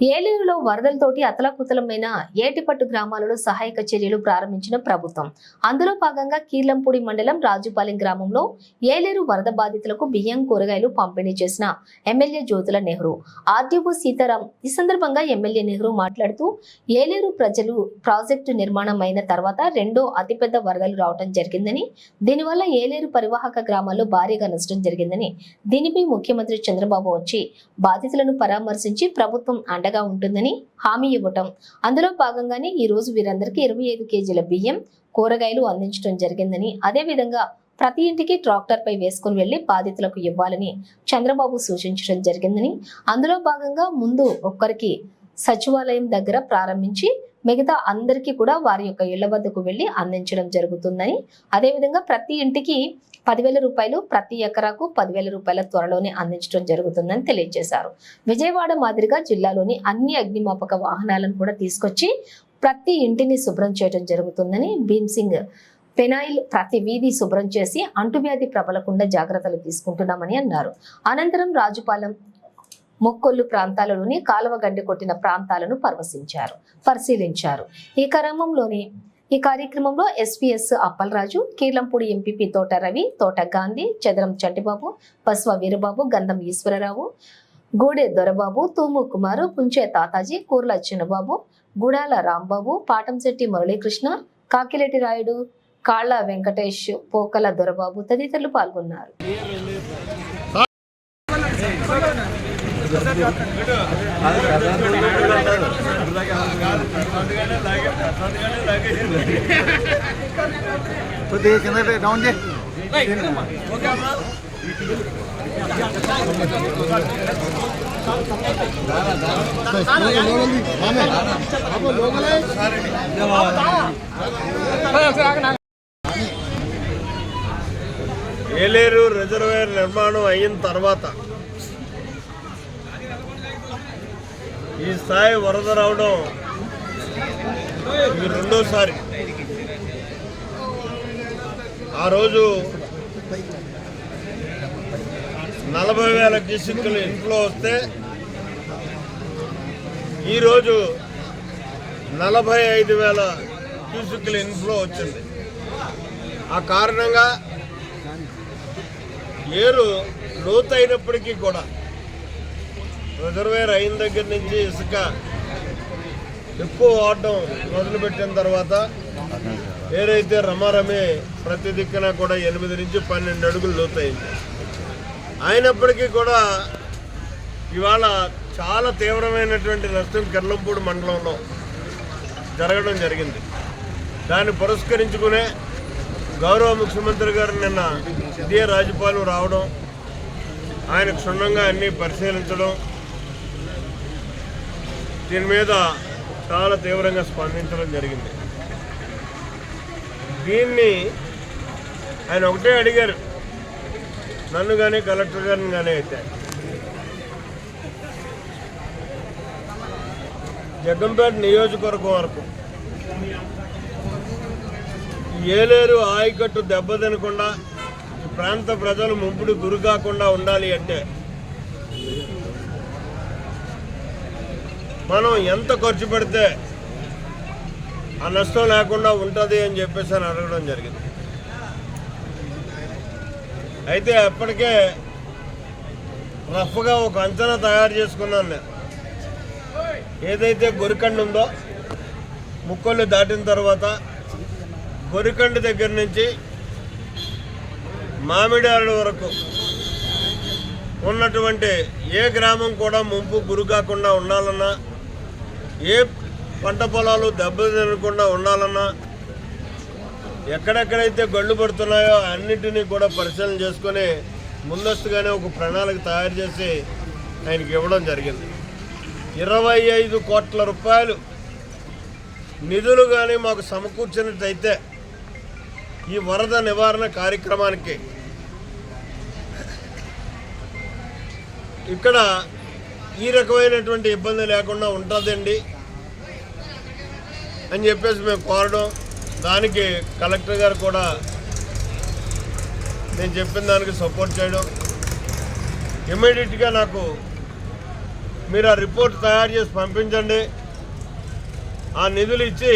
ఏలూరులో వరదలతోటి అతలకుతలమైన ఏటిపట్టు గ్రామాలలో సహాయక చర్యలు ప్రారంభించిన ప్రభుత్వం. అందులో భాగంగా కీర్లంపూడి మండలం రాజుపాలెం గ్రామంలో ఏలేరు వరద బాధితులకు బియ్యం కూరగాయలు పంపిణీ చేసిన ఎమ్మెల్యే జ్యోతుల నెహ్రూ. ఆర్డీఓ సీతారాం ఈ సందర్భంగా ఎమ్మెల్యే నెహ్రూ మాట్లాడుతూ ఏలేరు ప్రజలు ప్రాజెక్టు నిర్మాణం అయిన తర్వాత రెండో అతిపెద్ద వరదలు రావడం జరిగిందని దీనివల్ల ఏలేరు పరివాహక గ్రామాల్లో భారీగా నష్టం జరిగిందని దీనిపై ముఖ్యమంత్రి చంద్రబాబు వచ్చి బాధితులను పరామర్శించి ప్రభుత్వం అండగా ఉంటుందని హామీ ఇవ్వటం. అందులో భాగంగానే ఈ రోజు వీరందరికీ ఇరవై ఐదు కేజీల బియ్యం కూరగాయలు అందించడం జరిగిందని అదే విధంగా ప్రతి ఇంటికి ట్రాక్టర్ పై వేసుకుని వెళ్ళి బాధితులకు ఇవ్వాలని చంద్రబాబు సూచించడం జరిగిందని అందులో భాగంగా ముందు ఒక్కరికి సచివాలయం దగ్గర ప్రారంభించి మిగతా అందరికీ కూడా వారి యొక్క ఇళ్ళ వద్దకు వెళ్ళి అందించడం జరుగుతుందని. అదేవిధంగా ప్రతి ఇంటికి పదివేల రూపాయలు ప్రతి ఎకరాకు పదివేల రూపాయల త్వరలోనే అందించడం జరుగుతుందని తెలియజేశారు. విజయవాడ మాదిరిగా జిల్లాలోని అన్ని అగ్నిమాపక వాహనాలను కూడా తీసుకొచ్చి ప్రతి ఇంటిని శుభ్రం చేయడం జరుగుతుందని భీమ్సింగ్ ఫెనాయిల్ పెనాయిల్ ప్రతి వీధి శుభ్రం చేసి అంటువ్యాధి ప్రబలకుండా జాగ్రత్తలు తీసుకుంటున్నామని అన్నారు. అనంతరం రాజుపాలెం మొక్కొల్లు ప్రాంతాలలోని కాలువ గడ్డి కొట్టిన ప్రాంతాలను పర్వసించారు పరిశీలించారు. ఈ క్రమంలోని ఈ కార్యక్రమంలో ఎస్పీఎస్ అప్పలరాజు కీర్లంపూడి ఎంపీపీ తోట రవి తోట గాంధీ చదరం చంటిబాబు పస్వ వీరబాబు గంధం ఈశ్వరరావు గూడె దొరబాబు తూము కుమారు పుంచే తాతాజీ కూర్ల చిన్నబాబు గుడాల రాంబాబు పాటంశెట్టి మురళీకృష్ణ కాకిలేటి రాయుడు కాళ్ళ వెంకటేష్ పోకల దొరబాబు తదితరులు పాల్గొన్నారు. కొద్దిగా కింద డౌన్ చేయి ఏలేరు రిజర్వేర్ నిర్మాణం అయిన తర్వాత ఈ స్థాయి వరద రావడం ఇది రెండోసారి. ఆ రోజు నలభై వేల క్యూసిక్లు ఇంట్లో వస్తే ఈరోజు నలభై ఐదు వేల క్యూసిక్లు ఇన్ఫ్లో వచ్చింది. ఆ కారణంగా ఏరు లోతైనప్పటికీ కూడా రిజర్వేర్ అయిన దగ్గర నుంచి ఇసుక ఎక్కువ వాడడం మొదలుపెట్టిన తర్వాత ఏరైతే రమారమే ప్రతి దిక్కున కూడా ఎనిమిది నుంచి పన్నెండు అడుగులు లోతైంది. అయినప్పటికీ కూడా ఇవాళ చాలా తీవ్రమైనటువంటి నష్టం కిర్లంపూడి మండలంలో జరగడం జరిగింది. దాన్ని పురస్కరించుకునే గౌరవ ముఖ్యమంత్రి గారు నిన్న ఇదే రాజపాలెం రావడం ఆయన క్షుణ్ణంగా అన్నీ పరిశీలించడం దీని మీద చాలా తీవ్రంగా స్పందించడం జరిగింది. దీన్ని ఆయన ఒకటే అడిగారు. నన్ను కానీ కలెక్టర్ గారిని కానీ అయితే. జగ్గంపేట నియోజకవర్గం వరకు ఏలేరు ఆయకట్టు దెబ్బతినకుండా ప్రాంత ప్రజలు ముంపుడు గురి కాకుండా ఉండాలి అంటే మనం ఎంత ఖర్చు పెడితే ఆ నష్టం లేకుండా ఉంటుంది అని చెప్పేసి అని అడగడం జరిగింది. అయితే అప్పటికే రఫ్గా ఒక అంచనా తయారు చేసుకున్నాను నేను. ఏదైతే గొరికండు ఉందో ముక్కొల్లు దాటిన తర్వాత గొరికండు దగ్గర నుంచి మామిడాడు వరకు ఉన్నటువంటి ఏ గ్రామం కూడా ముంపు గురి కాకుండా ఉండాలన్నా ఏ పంట పొలాలు దెబ్బతినకుండా ఉండాలన్నా ఎక్కడెక్కడైతే గళ్ళు పడుతున్నాయో అన్నిటినీ కూడా పరిశీలన చేసుకొని ముందస్తుగానే ఒక ప్రణాళిక తయారు చేసి ఆయనకి ఇవ్వడం జరిగింది. ఇరవై ఐదు కోట్ల రూపాయలు నిధులు కానీ మాకు సమకూర్చినట్టయితే ఈ వరద నివారణ కార్యక్రమానికి ఇక్కడ ఈ రకమైనటువంటి ఇబ్బంది లేకుండా ఉంటుందండి. అని చెప్పేసి మేము కోరడం. దానికి కలెక్టర్ గారు కూడా నేను చెప్పిన దానికి సపోర్ట్ చేయడం. ఇమ్మీడియట్గా నాకు మీరు ఆ రిపోర్ట్ తయారు చేసి పంపించండి. ఆ నిధులు ఇచ్చి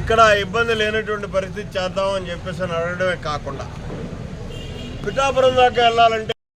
ఇక్కడ ఇబ్బంది లేనటువంటి పరిస్థితి చేద్దామని చెప్పేసి అని అడగడమే కాకుండా. పిఠాపురం దాకా వెళ్ళాలంటే